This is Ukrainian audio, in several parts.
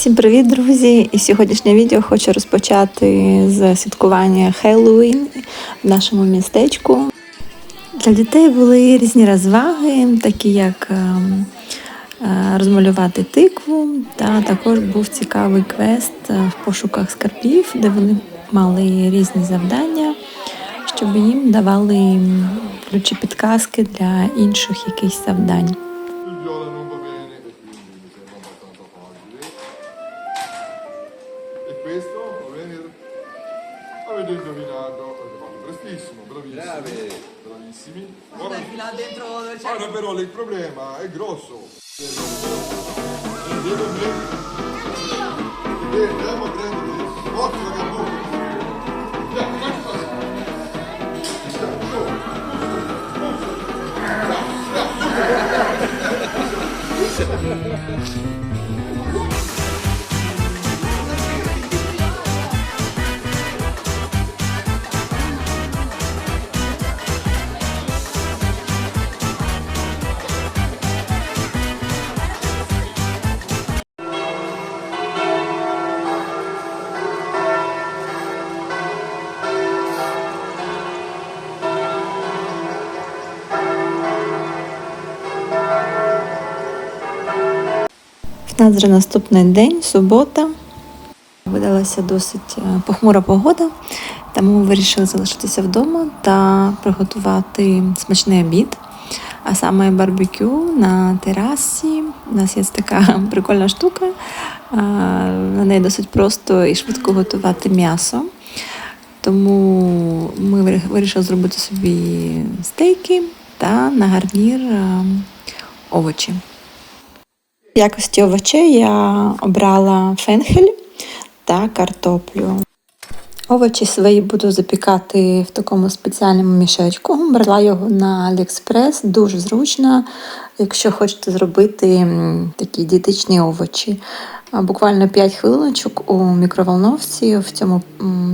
Всім привіт, друзі! І сьогоднішнє відео хочу розпочати з святкування Хеллоуін в нашому містечку. Для дітей були різні розваги, такі як ем, е, розмалювати тикву, та також був цікавий квест е, в пошуках скарбів, де вони мали різні завдання, щоб їм давали ключі підказки для інших якихось завдань. Avete indovinato, avete fatto prestissimo, bravissimi. Bravissimi. Ora, Infilare dentro dove c'è ora però il problema è grosso. Vedo me. E andiamo a prendere forza che muove. Dai, нас наступний день, субота. Видалася досить е, похмура погода, тому ми вирішили залишитися вдома та приготувати смачний обід. А саме барбекю на терасі. У нас є така прикольна штука. На неї досить просто і швидко готувати м'ясо. Тому ми вирішили зробити собі стейки та на гарнір е, овочі. В якості овочей я обрала фенхель та картоплю. Овочі свої буду запікати в такому спеціальному мішечку. Брала його на AliExpress, дуже зручно, якщо хочете зробити такі дієтичні овочі. Буквально 5 хвилиночок у мікроволновці в цьому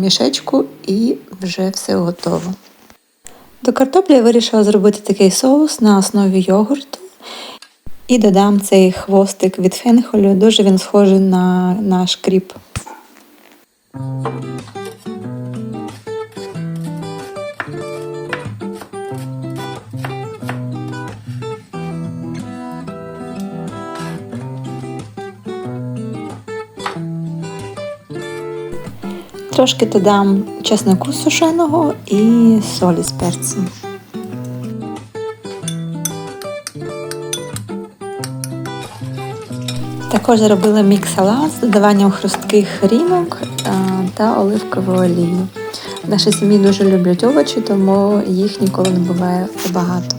мішечку і вже все готово. До картоплі я вирішила зробити такий соус на основі йогурту. І додам цей хвостик від фенхолю. Дуже він схожий на наш кріп. Трошки додам чеснику сушеного і солі з перцем. Також зробила мікс-салат з додаванням хрустких рінок та оливкової олії. В нашій сім'ї дуже люблять овочі, тому їх ніколи не буває забагато.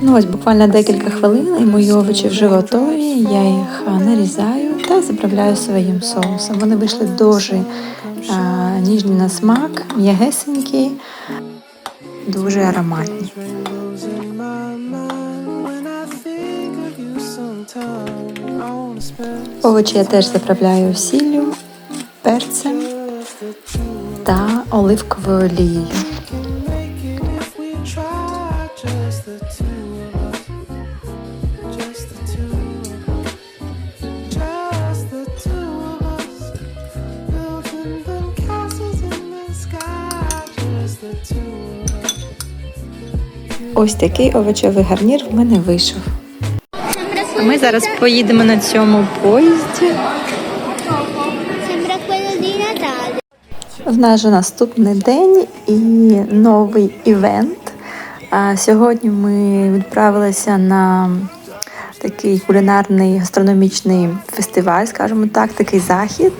Ну ось буквально декілька хвилин і мої овочі вже готові. Я їх нарізаю та заправляю своїм соусом. Вони вийшли дуже а, ніжні на смак, м'ягесенькі, дуже ароматні. Овочі я теж заправляю сіллю, перцем та оливковою олією. Ось такий овочевий гарнір в мене вийшов. Ми зараз поїдемо на цьому поїзді. В нас же наступний день і новий івент. А сьогодні ми відправилися на такий кулінарний гастрономічний фестиваль, скажімо так, такий захід,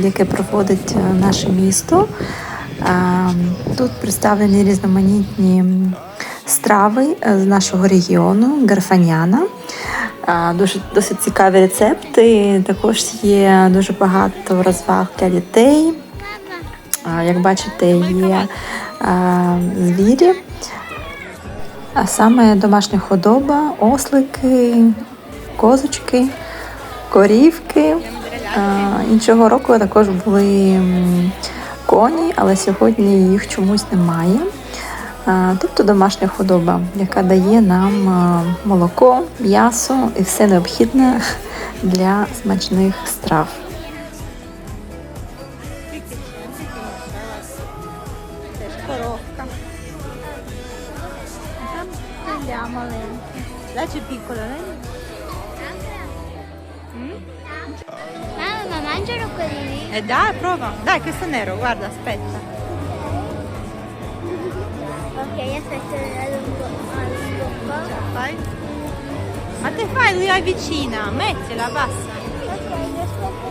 яке проводить наше місто. Тут представлені різноманітні страви е, з нашого регіону Гарфаняна. Дуже досить цікаві рецепти. Також є дуже багато розваг для дітей. Як бачите, є звірі, а саме домашня худоба, ослики, козочки, корівки. Іншого року також були коні, але сьогодні їх чомусь немає. Тобто домашня худоба, яка дає нам молоко, м'ясо і все необхідне для смачних страв. Теж коровка. Там теля маленьке. Дачі пікола, не? Mangiano quelli lì? Eh dai, prova. Dai, questo è nero, guarda, aspetta. Ok, aspetta, allungo, allungo un po'. Fai? Ma te fai, lui è vicina, mettila, basta. Ok, aspetta.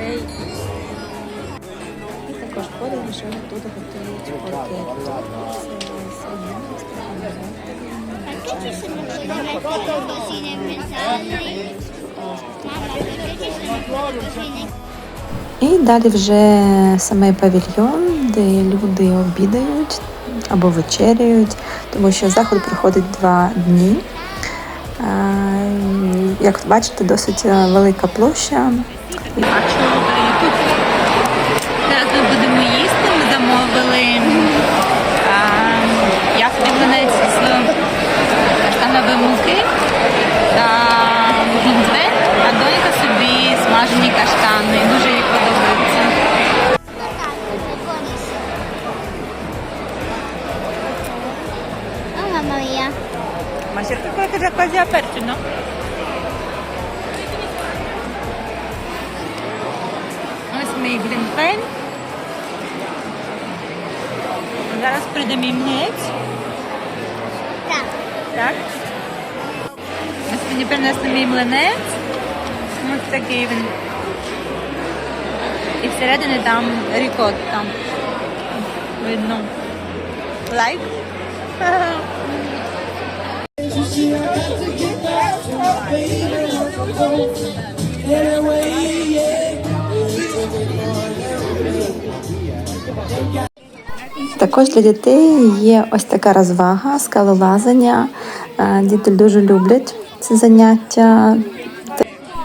Ehi. І також поряд вже тут готують поркетто. Perché ci sono quelle cosine metalli? Mamma, perché ci sono quelle cosine І далі вже саме павільйон, де люди обідають або вечеряють, тому що заход проходить два дні. Е, Як бачите, досить е, велика площа. Зараз ми будемо їсти. Ми замовили я млинець з каштанової муки та гінзбе, а донька собі смажені каштани. Дуже Quello che è quasi aperto, no? Ось мій глінтвейн. Зараз прийде мій млинець. Так. Так. Ось мені принесли мій млинець. Ось такий він. І всередині там рікотта. Видно. Лайк. Також для дітей є ось така розвага, скалолазання. Е, Діти дуже люблять це заняття.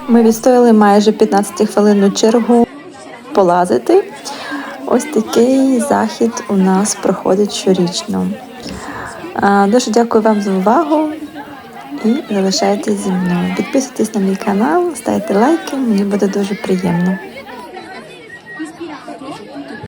Ми відстояли майже 15 хвилинну чергу полазити. Ось такий захід у нас проходить щорічно. Дуже дякую вам за увагу і залишайтесь зі мною. Підписуйтесь на мій канал, ставте лайки, мені буде дуже приємно.